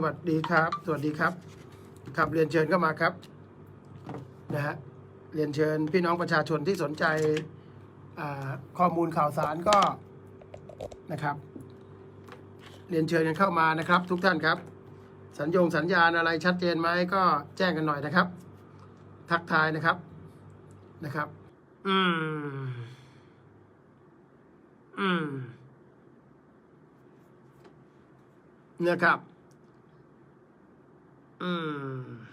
สวัสดีครับ สวัสดีครับ ครับเรียนเชิญเข้ามาครับนะฮะเรียนเชิญพี่น้องประชาชนที่สนใจข้อมูลข่าวสารก็นะครับ เรียนเชิญกันเข้ามานะครับ ทุกท่านครับ สัญญงสัญญาณอะไรชัดเจนไหมก็แจ้งกันหน่อยนะครับ ทักทายนะครับนะครับ อืม อืมนะครับ อืม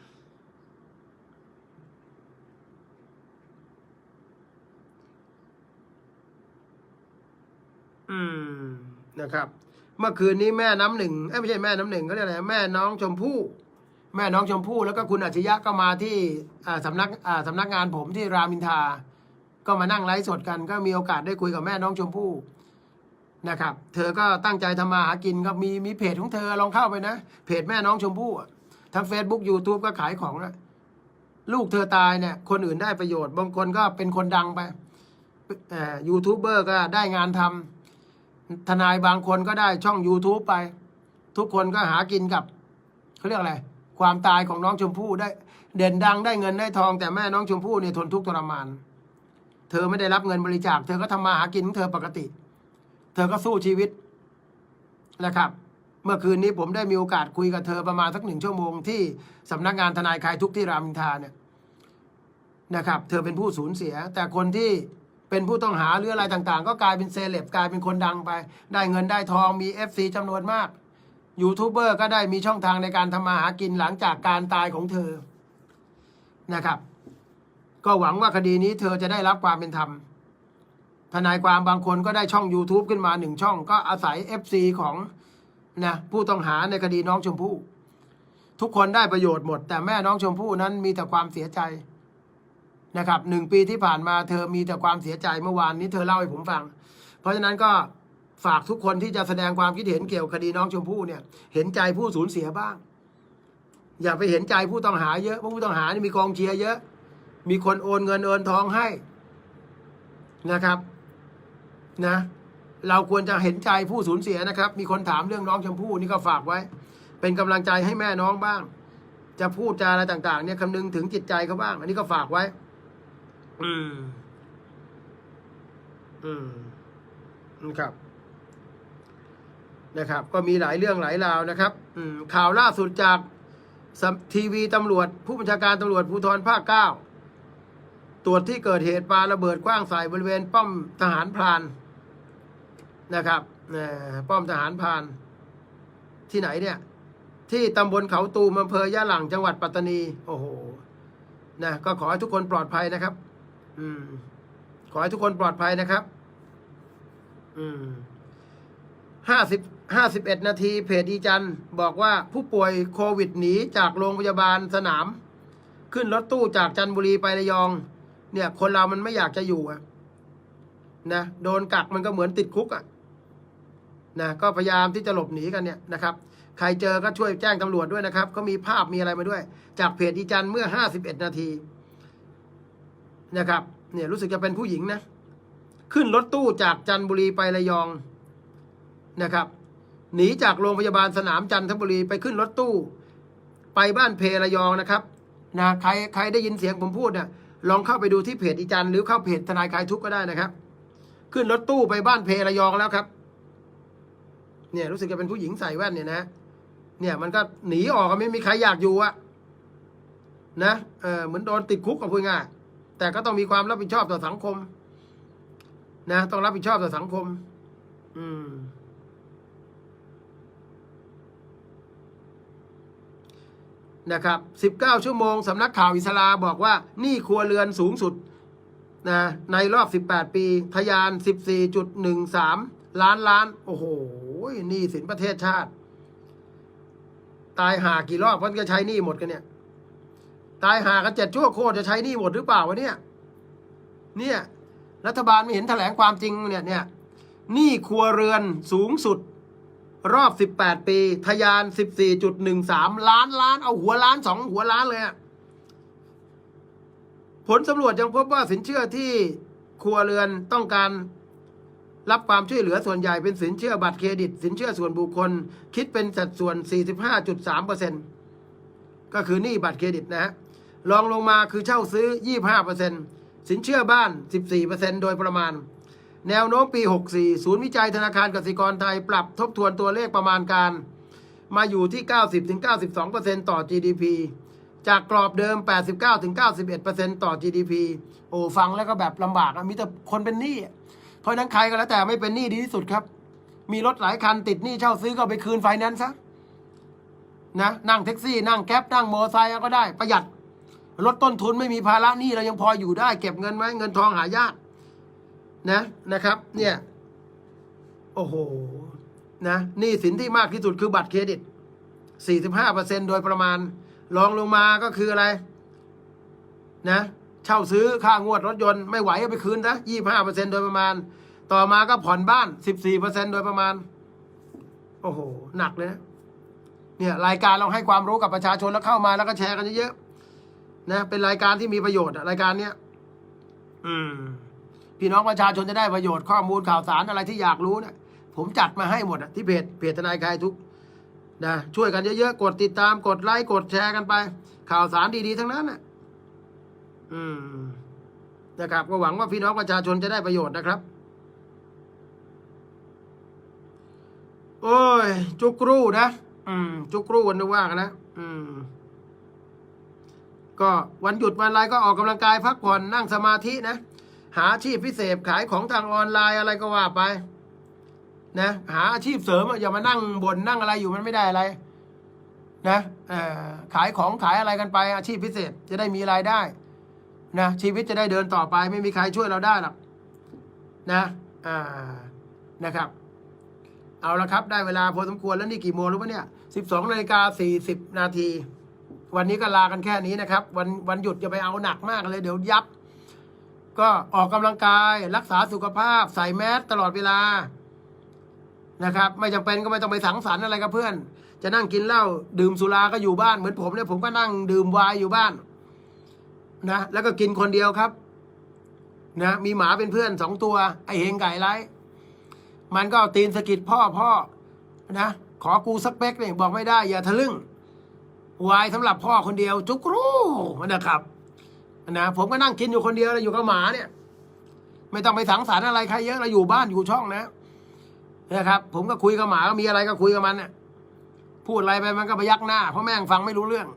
อืม นะครับ เมื่อคืนนี้แม่น้ำหนึ่งไม่ใช่แม่น้ำหนึ่งเขาเรียกอะไรแม่น้องชมพู่แม่น้องชมพู่แล้วก็คุณอัจฉริยะก็มาที่สำนักสำนักงานผมที่รามินทา ก็มานั่งไลฟ์สดกันก็มีโอกาสได้คุยกับแม่น้องชมพู่นะครับ เธอก็ตั้งใจทำมาหากินก็มีมีเพจของเธอลองเข้าไปนะ เพจแม่น้องชมพู่ ทั้ง Facebook YouTube ก็ขายของนะลูกเธอตายเนี่ย คนอื่นได้ประโยชน์ บางคนก็เป็นคนดังไปยูทูบเบอร์ก็ได้งานทำทนายบางคนก็ได้ช่อง YouTube ไป ทุกคนก็หากินกับเขาเรียกอะไร ความตายของน้องชมพู่ได้เด่นดังได้เงินได้ทอง แต่แม่น้องชมพู่เนี่ยทนทุกข์ทรมาน เธอไม่ได้รับเงินบริจาค เธอก็ทำมาหากินของเธอปกติ เธอก็สู้ชีวิตนะครับ เมื่อคืนนี้ผมได้มีโอกาสคุยกับเธอประมาณสักหนึ่งชั่วโมงที่สำนักงานทนายคลายทุกที่รามอินทราเนี่ยนะครับ เธอเป็นผู้สูญเสีย แต่คนที่เป็นผู้ต้องหาหรืออะไรต่างๆ ก็กลายเป็นเซเลบกลายเป็นคนดังไป ได้เงินได้ทองมีเอฟซีจำนวนมากยูทูบเบอร์ก็ได้มีช่องทางในการทำมาหากินหลังจากการตายของเธอนะครับ ก็หวังว่าคดีนี้เธอจะได้รับความเป็นธรรมทนายความบางคนก็ได้ช่อง YouTube ขึ้นมาหนึ่งช่อง ก็อาศัย FC ของ นะผู้ต้องหาในคดีน้องชมพู่ ทุกคนได้ประโยชน์หมด แต่แม่น้องชมพู่นั้นมีแต่ความเสียใจนะครับหนึ่งปีที่ผ่านมาเธอมีแต่ความเสียใจเมื่อวานนี้เธอเล่าให้ผมฟัง เพราะฉะนั้นก็ฝากทุกคนที่จะแสดงความคิดเห็นเกี่ยวกับคดีน้องชมพู่เนี่ย เห็นใจผู้สูญเสียบ้าง อย่าไปเห็นใจผู้ต้องหาเยอะเพราะผู้ต้องหานี่มีกองเชียร์เยอะ มีคนโอนเงินโอนทองให้นะครับ นะ เราควรจะเห็นใจผู้สูญเสียนะครับ มีคนถามเรื่องน้องชมพู่นี่ก็ฝากไว้ เป็นกำลังใจให้แม่น้องบ้าง จะพูดจาอะไรต่าง ๆ เนี่ยคำนึงถึงจิตใจเขาบ้าง อันนี้ก็ฝากไว้ อืม อืมนะครับ นะครับ ก็มีหลายเรื่องหลายราวนะครับ อืม ข่าวล่าสุดจากสำทีวีตำรวจ ผู้บัญชาการตำรวจภูธรภาคเก้าตรวจที่เกิดเหตุปาระเบิดกว้างใส่บริเวณป้อมทหารพราน นะครับป้อมทหารพานที่ไหนเนี่ย ที่ตำบลเขาตูมอำเภอยะหลังจังหวัดปัตตานี โอ้โหนะก็ขอให้ทุกคนปลอดภัยนะครับ อืม ขอให้ทุกคนปลอดภัยนะครับ อืมห้าสิบห้าสิบเอ็ดนาทีเพจอีจันบอกว่าผู้ป่วยโควิดหนีจากโรงพยาบาลสนาม ขึ้นรถตู้จากจันทบุรีไประยอง เนี่ย คนเรามันไม่อยากจะอยู่อะนะโดนกักมันก็เหมือนติดคุกอะ นะก็พยายามที่จะหลบหนีกันเนี่ยนะครับใครเจอก็ช่วยแจ้งตำรวจด้วยนะครับเขามีภาพมีอะไรมาด้วย จากเพจอีจันเมื่อห้าสิบเอ็ดนาทีนะครับเนี่ยรู้สึกจะเป็นผู้หญิงนะขึ้นรถตู้จากจันทบุรีไประยองนะครับหนีจากโรงพยาบาลสนามจันทบุรีไปขึ้นรถตู้ ไปบ้านเพระยองนะครับนะใครใครได้ยินเสียงผมพูดเนี่ยลองเข้าไปดูที่เพจอีจันหรือเข้าเพจทนายคลายทุกข์ก็ได้นะครับ ขึ้นรถตู้ไปบ้านเพระยองแล้วครับ เนี่ยรู้สึกจะเป็นผู้หญิงใส่แว่นเนี่ยนะ เนี่ยมันก็หนีออกไม่มีใครอยากอยู่อะนะเออเหมือนโดนติดคุกกับพูดง่ายแต่ก็ต้องมีความรับผิดชอบต่อสังคม นะต้องรับผิดชอบต่อสังคม อืมนะครับ 19 ชั่วโมง สำนักข่าวอิสลาบอกว่า นี้ครัวเรือนสูงสุดนะในรอบ 18 ปีทะยาน 14.13 ล้านล้าน โอ้โหนี้สินประเทศชาติ ตายหากี่รอบมันจะใช้นี้หมดกันเนี่ย ตายหากันเจ็ดชั่วโคตรจะใช้นี้หมดหรือเปล่าวะเนี่ย เนี่ย รัฐบาลไม่เห็นแถลงความจริงเนี่ยเนี่ยหนี้ครัวเรือนสูงสุด รอบ 18 ปีทะยาน 14.13 ล้านล้าน เอาหัวล้านสองหัวล้านเลยอะผลสำรวจยังพบว่าสินเชื่อที่ครัวเรือนต้องการ รับความช่วยเหลือส่วนใหญ่เป็นสินเชื่อบัตรเครดิต สินเชื่อส่วนบุคคล คิดเป็นสัดส่วน 45.3%ก็คือหนี้บัตรเครดิตนะฮะรองลงมาคือเช่าซื้อ 25%สินเชื่อบ้าน 14%โดยประมาณ แนวโน้มปี 64 ศูนย์วิจัยธนาคารกสิกรไทยปรับทบทวนตัวเลขประมาณการ มาอยู่ที่ 90-92%ต่อ GDP จากกรอบเดิม 89-91%ต่อ GDP โอ้ฟังแล้วก็แบบลำบากอะมีแต่คนเป็นหนี้ เพราะนั้นใครก็แล้วแต่ไม่เป็นหนี้ดีที่สุดครับ มีรถหลายคันติดหนี้เช่าซื้อก็ไปคืนไฟแนนซ์ซะนะนั่งแท็กซี่ นั่งแก๊ปนั่งมอเตอร์ไซค์ก็ได้ประหยัดลดต้นทุนไม่มีภาระหนี้เรายังพออยู่ได้ เก็บเงินไว้เงินทองหายากนะนะครับ เนี่ย โอ้โหนะหนี้สินที่มากที่สุดคือบัตรเครดิต 45%โดยประมาณรองลงมาก็คืออะไร นะ เช่าซื้อค่างวดรถยนต์ไม่ไหวเอาไปคืนนะ25%โดยประมาณ ต่อมาก็ผ่อนบ้าน14%โดยประมาณ โอ้โห หนักเลยนะเนี่ยรายการเราให้ความรู้กับประชาชนแล้วเข้ามาแล้วก็แชร์กันเยอะๆนะเป็นรายการที่มีประโยชน์อะรายการเนี้ยอืม พี่น้องประชาชนจะได้ประโยชน์ข้อมูลข่าวสารอะไรที่อยากรู้เนี่ยผมจัดมาให้หมดอะที่เพจเพจทนายคลายทุกนะช่วยกันเยอะๆกดติดตามกดไลค์กดแชร์กันไป ข่าวสารดีๆทั้งนั้นนะ อืมนะครับก็หวังว่าพี่น้องประชาชนจะได้ประโยชน์นะครับ โอ้ย จุกรูนะอืม จุกรูวันนึกว่ากันนะอืม ก็วันหยุดวันอะไรก็ออกกำลังกายพักผ่อนนั่งสมาธินะหาอาชีพพิเศษขายของทางออนไลน์อะไรก็ว่าไป นะหาอาชีพเสริมอะอย่ามานั่งบนนั่งอะไรอยู่มันไม่ได้อะไร นะเอ่อขายของขายอะไรกันไป อาชีพพิเศษจะได้มีรายได้ นะชีวิตจะได้เดินต่อไปไม่มีใครช่วยเราได้หรอกนะอ่านะครับ เอาละครับ ได้เวลาพอสมควรแล้วนี่กี่โมงรู้ปะเนี่ยสิบสองนาฬิกาสี่สิบนาที วันนี้ก็ลากันแค่นี้นะครับ วันวันหยุดจะไปเอาหนักมากเลย เดี๋ยวยับ ก็ออกกำลังกายรักษาสุขภาพ ใส่แมสตลอดเวลานะครับ ไม่จำเป็นก็ไม่ต้องไปสังสรรค์อะไรกับเพื่อน จะนั่งกินเหล้าดื่มสุราก็อยู่บ้านเหมือนผมเนี่ยผมก็นั่งดื่มวน์อยู่บ้าน นะแล้วก็กินคนเดียวครับ นะ มีหมาเป็นเพื่อนสองตัว ไอเฮงไก่ไรมันก็ตีนสะกิดพ่อพ่อนะขอกูสักเป๊กเนี่ยบอกไม่ได้อย่าทะลึ่งวายสำหรับพ่อคนเดียว จุกรูนะครับนะผมก็นั่งกินอยู่คนเดียวแล้วอยู่กับหมาเนี่ย ไม่ต้องไปสังสรรค์อะไรใครเยอะเราอยู่บ้านอยู่ช่องนะนะครับ ผมก็คุยกับหมาก็มีอะไรก็คุยกับมันเนี่ยพูดอะไรไปมันก็พยักหน้าเพราะแม่งฟังไม่รู้เรื่อง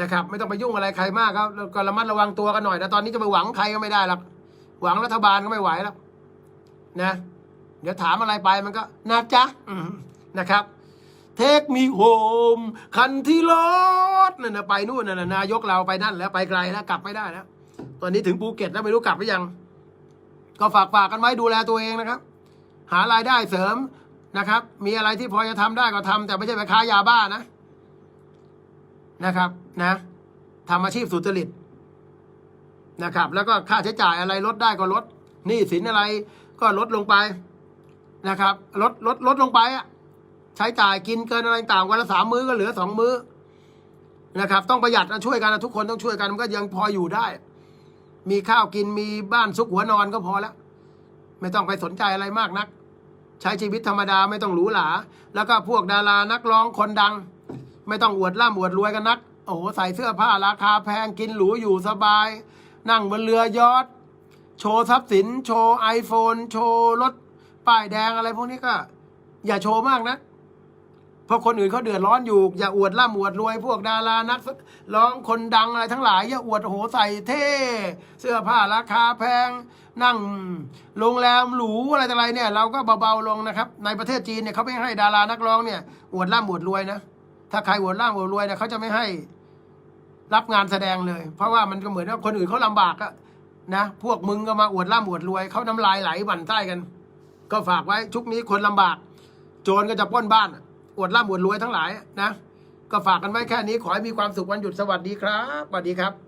นะครับ ไม่ต้องไปยุ่งอะไรใครมากครับก็ระมัดระวังตัวกันหน่อยนะตอนนี้จะไปหวังใครก็ไม่ได้หรอกหวังรัฐบาลก็ไม่ไหวแล้วนะ เดี๋ยวถามอะไรไปมันก็นะจ๊ะนะครับเทคมีโฮมคันที่รถนั่นนะไปนู่นน่ะนายกเราไปนั่นแล้วไปไกลแล้วกลับไม่ได้แล้วตอนนี้ถึงภูเก็ตแล้วไม่รู้กลับหรือยัง ก็ฝากฝากกันไว้ดูแลตัวเองนะครับ หารายได้เสริมนะครับ มีอะไรที่พอจะทำได้ก็ทำแต่ไม่ใช่ไปค้ายาบ้านะ นะครับนะทำอาชีพสุจริตนะครับ แล้วก็ค่าใช้จ่ายอะไรลดได้ก็ลดหนี้สินอะไรก็ลดลงไปนะครับลดลดลดลงไปอะใช้จ่ายกินเกินอะไรต่างวันละสามมื้อก็เหลือสองมื้อนะครับ ต้องประหยัดนะช่วยกันนะทุกคนต้องช่วยกันมันก็ยังพออยู่ได้ มีข้าวกินมีบ้านซุกหัวนอนก็พอแล้วไม่ต้องไปสนใจอะไรมากนัก ใช้ชีวิตธรรมดาไม่ต้องหรูหราแล้วก็พวกดารานักร้องคนดัง ไม่ต้องอวดร่ำอวดรวยกันนัก โอ้โหใส่เสื้อผ้าราคาแพงกินหรูอยู่สบาย นั่งบนเรือยอทโชว์ทรัพย์สิน โชว์ไอโฟนโชว์รถป้ายแดงอะไรพวกนี้ก็ อย่าโชว์มากนะเพราะคนอื่นเขาเดือดร้อนอยู่ อย่าอวดร่ำอวดรวย พวกดารานักร้องคนดังอะไรทั้งหลาย อย่าอวดโอ้โหใส่เท่ เสื้อผ้าราคาแพง นั่งโรงแรมหรูอะไรต่ออะไรเนี่ย เราก็เบาๆลงนะครับ ในประเทศจีนเนี่ยเขาไม่ให้ดารานักร้องเนี่ย อวดร่ำอวดรวยนะ ถ้าใครอวดร่างอวดรวยเนี่ยเขาจะไม่ให้รับงานแสดงเลย เพราะว่ามันก็เหมือนว่าคนอื่นเขาลำบากอะนะ พวกมึงก็มาอวดร่ำอวดรวยเขาน้ำลายไหลบั่นใต้กัน ก็ฝากไว้ชุกนี้คนลำบาก โจรก็จะป้นบ้านอะอวดร่ำอวดรวยทั้งหลายนะ ก็ฝากกันไว้แค่นี้ขอให้มีความสุขวันหยุดสวัสดีครับสวัสดีครับ